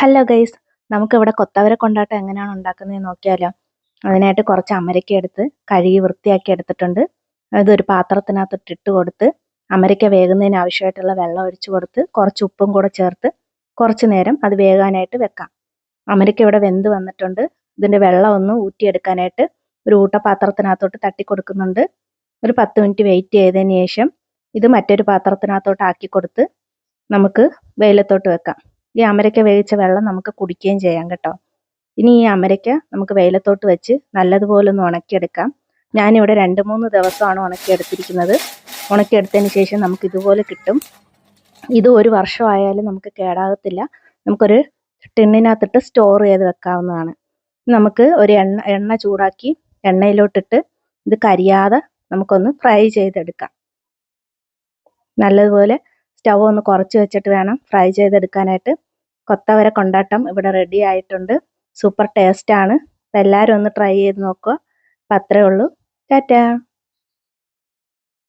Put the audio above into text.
Hello guys നമുക്കിവിടെ കൊത്തവര കൊണ്ടാട്ടം എങ്ങനെയാണ് ഉണ്ടാക്കുന്നത് നോക്കിയാലോ. അതിനായിട്ട് കുറച്ച് അമരയ്ക്ക എടുത്ത് കഴുകി വൃത്തിയാക്കി എടുത്തിട്ടുണ്ട്. അതൊരു പാത്രത്തിനകത്ത് ഇട്ട് കൊടുത്ത് അമരയ്ക്ക വേകുന്നതിന് ആവശ്യമായിട്ടുള്ള വെള്ളം ഒഴിച്ചു കൊടുത്ത് കുറച്ച് ഉപ്പും കൂടെ ചേർത്ത് കുറച്ച് നേരം അത് വേകാനായിട്ട് വെക്കാം. അമരയ്ക്ക ഇവിടെ വെന്ത് വന്നിട്ടുണ്ട്. ഇതിന്റെ വെള്ളം ഒന്ന് ഊറ്റിയെടുക്കാനായിട്ട് ഒരു ഊട്ടപാത്രത്തിനകത്തോട്ട് തട്ടി കൊടുക്കുന്നുണ്ട്. ഒരു പത്ത് മിനിറ്റ് വെയിറ്റ് ചെയ്തതിന് ശേഷം ഇത് മറ്റൊരു പാത്രത്തിനകത്തോട്ട് ആക്കി കൊടുത്ത് നമുക്ക് വെയിലത്തോട്ട് വെക്കാം. ഈ അമരയ്ക്ക വേവിച്ച വെള്ളം നമുക്ക് കുടിക്കുകയും ചെയ്യാം കേട്ടോ. ഇനി ഈ അമരയ്ക്ക നമുക്ക് വെയിലത്തോട്ട് വെച്ച് നല്ലതുപോലെ ഒന്ന് ഉണക്കിയെടുക്കാം. ഞാനിവിടെ രണ്ട് മൂന്ന് ദിവസമാണ് ഉണക്കിയെടുത്തിരിക്കുന്നത്. ഉണക്കിയെടുത്തതിന് ശേഷം നമുക്ക് ഇതുപോലെ കിട്ടും. ഇത് ഒരു വർഷമായാലും നമുക്ക് കേടാകത്തില്ല. നമുക്കൊരു ടിന്നിനകത്തിട്ട് സ്റ്റോർ ചെയ്ത് വെക്കാവുന്നതാണ്. നമുക്ക് ഒരു എണ്ണ എണ്ണ ചൂടാക്കി എണ്ണയിലോട്ടിട്ട് ഇത് കരിയാതെ നമുക്കൊന്ന് ഫ്രൈ ചെയ്തെടുക്കാം. നല്ലതുപോലെ സ്റ്റവ് ഒന്ന് കുറച്ച് വെച്ചിട്ട് വേണം ഫ്രൈ ചെയ്തെടുക്കാനായിട്ട്. കൊത്തവര കൊണ്ടാട്ടം ഇവിടെ റെഡി ആയിട്ടുണ്ട്. സൂപ്പർ ടേസ്റ്റ് ആണ്. എല്ലാവരും ഒന്ന് ട്രൈ ചെയ്ത് നോക്കുക. അപ്പം അത്രേ ഉള്ളൂ. ടാറ്റാ.